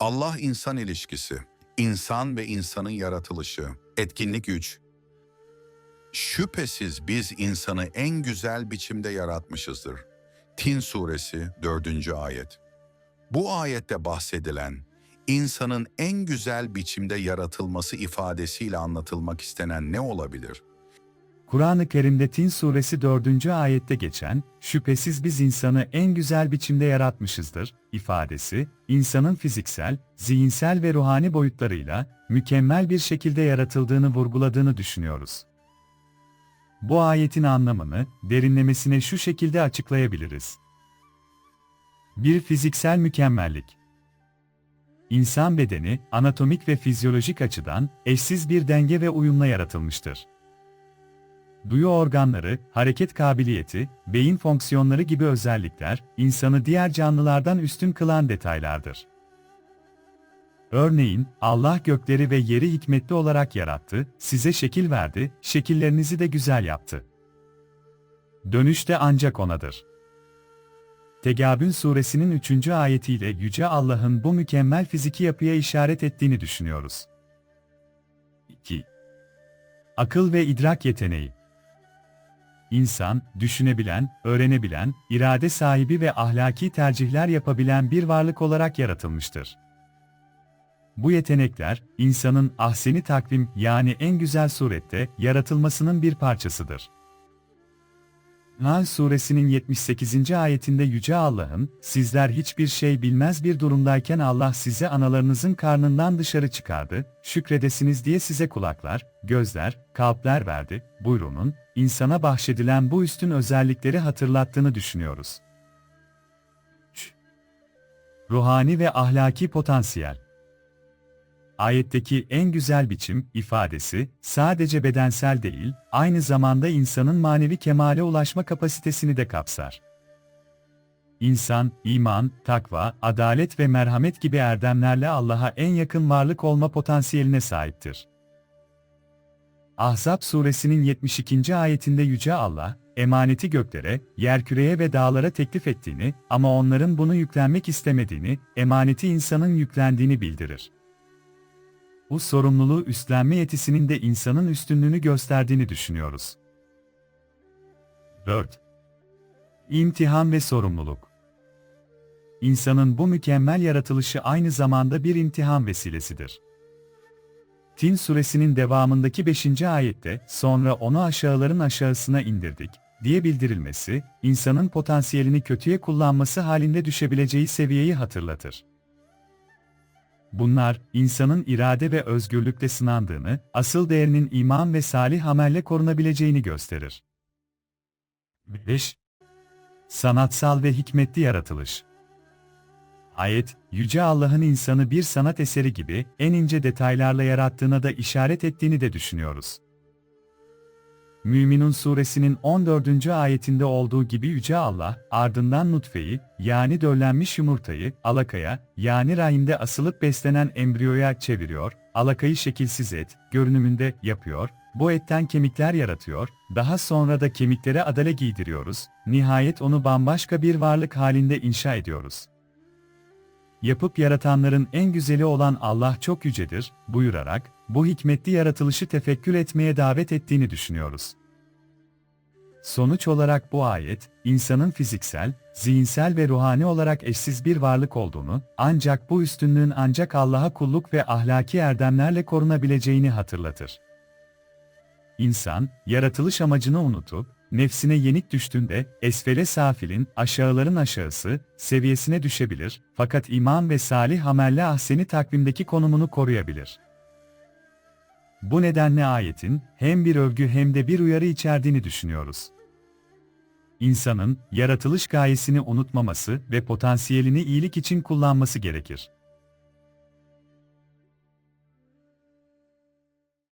Allah-insan ilişkisi, insan ve insanın yaratılışı, etkinlik 3. Şüphesiz biz insanı en güzel biçimde yaratmışızdır. Tin suresi 4. ayet. Bu ayette bahsedilen, insanın en güzel biçimde yaratılması ifadesiyle anlatılmak istenen ne olabilir? Kur'an-ı Kerim'de Tin suresi 4. ayette geçen, şüphesiz biz insanı en güzel biçimde yaratmışızdır, ifadesi, insanın fiziksel, zihinsel ve ruhani boyutlarıyla, mükemmel bir şekilde yaratıldığını vurguladığını düşünüyoruz. Bu ayetin anlamını, derinlemesine şu şekilde açıklayabiliriz. Bir fiziksel mükemmellik. İnsan bedeni, anatomik ve fizyolojik açıdan, eşsiz bir denge ve uyumla yaratılmıştır duyu organları, hareket kabiliyeti, beyin fonksiyonları gibi özellikler, insanı diğer canlılardan üstün kılan detaylardır. Örneğin, Allah gökleri ve yeri hikmetli olarak yarattı, size şekil verdi, şekillerinizi de güzel yaptı. Dönüş de ancak O'nadır. Tegabün suresinin 3. ayetiyle Yüce Allah'ın bu mükemmel fiziki yapıya işaret ettiğini düşünüyoruz. 2. Akıl ve idrak yeteneği İnsan, düşünebilen, öğrenebilen, irade sahibi ve ahlaki tercihler yapabilen bir varlık olarak yaratılmıştır. Bu yetenekler, insanın ahseni takvim yani en güzel surette yaratılmasının bir parçasıdır. Nahl suresinin 78. ayetinde Yüce Allah'ın, sizler hiçbir şey bilmez bir durumdayken Allah size analarınızın karnından dışarı çıkardı, şükredesiniz diye size kulaklar, gözler, kalpler verdi, buyruğunun, insana bahşedilen bu üstün özellikleri hatırlattığını düşünüyoruz. 3. Ruhani ve ahlaki potansiyel Ayetteki en güzel biçim, ifadesi, sadece bedensel değil, aynı zamanda insanın manevi kemale ulaşma kapasitesini de kapsar. İnsan, iman, takva, adalet ve merhamet gibi erdemlerle Allah'a en yakın varlık olma potansiyeline sahiptir. Ahzab suresinin 72. ayetinde Yüce Allah, emaneti göklere, yerküreye ve dağlara teklif ettiğini ama onların bunu yüklenmek istemediğini, emaneti insanın yüklendiğini bildirir. Bu sorumluluğu üstlenme yetisinin de insanın üstünlüğünü gösterdiğini düşünüyoruz. 4. İmtihan ve sorumluluk İnsanın bu mükemmel yaratılışı aynı zamanda bir imtihan vesilesidir. Tin suresinin devamındaki 5. ayette, sonra onu aşağıların aşağısına indirdik, diye bildirilmesi, insanın potansiyelini kötüye kullanması halinde düşebileceği seviyeyi hatırlatır. Bunlar, insanın irade ve özgürlükle sınandığını, asıl değerinin iman ve salih amelle korunabileceğini gösterir. 5. Sanatsal ve hikmetli yaratılış Ayet, Yüce Allah'ın insanı bir sanat eseri gibi en ince detaylarla yarattığına da işaret ettiğini de düşünüyoruz. Müminun suresinin 14. ayetinde olduğu gibi Yüce Allah, ardından nutfeyi, yani döllenmiş yumurtayı, alakaya, yani rahimde asılıp beslenen embriyoya çeviriyor, alakayı şekilsiz et, görünümünde yapıyor, bu etten kemikler yaratıyor, daha sonra da kemiklere adale giydiriyoruz, nihayet onu bambaşka bir varlık halinde inşa ediyoruz. Yapıp yaratanların en güzeli olan Allah çok yücedir, buyurarak, bu hikmetli yaratılışı tefekkür etmeye davet ettiğini düşünüyoruz. Sonuç olarak bu ayet, insanın fiziksel, zihinsel ve ruhani olarak eşsiz bir varlık olduğunu, ancak bu üstünlüğün ancak Allah'a kulluk ve ahlaki erdemlerle korunabileceğini hatırlatır. İnsan, yaratılış amacını unutup, nefsine yenik düştüğünde, esfele safilin, aşağıların aşağısı, seviyesine düşebilir, fakat iman ve salih amelle ahseni takvimdeki konumunu koruyabilir. Bu nedenle ayetin, hem bir övgü hem de bir uyarı içerdiğini düşünüyoruz. İnsanın, yaratılış gayesini unutmaması ve potansiyelini iyilik için kullanması gerekir.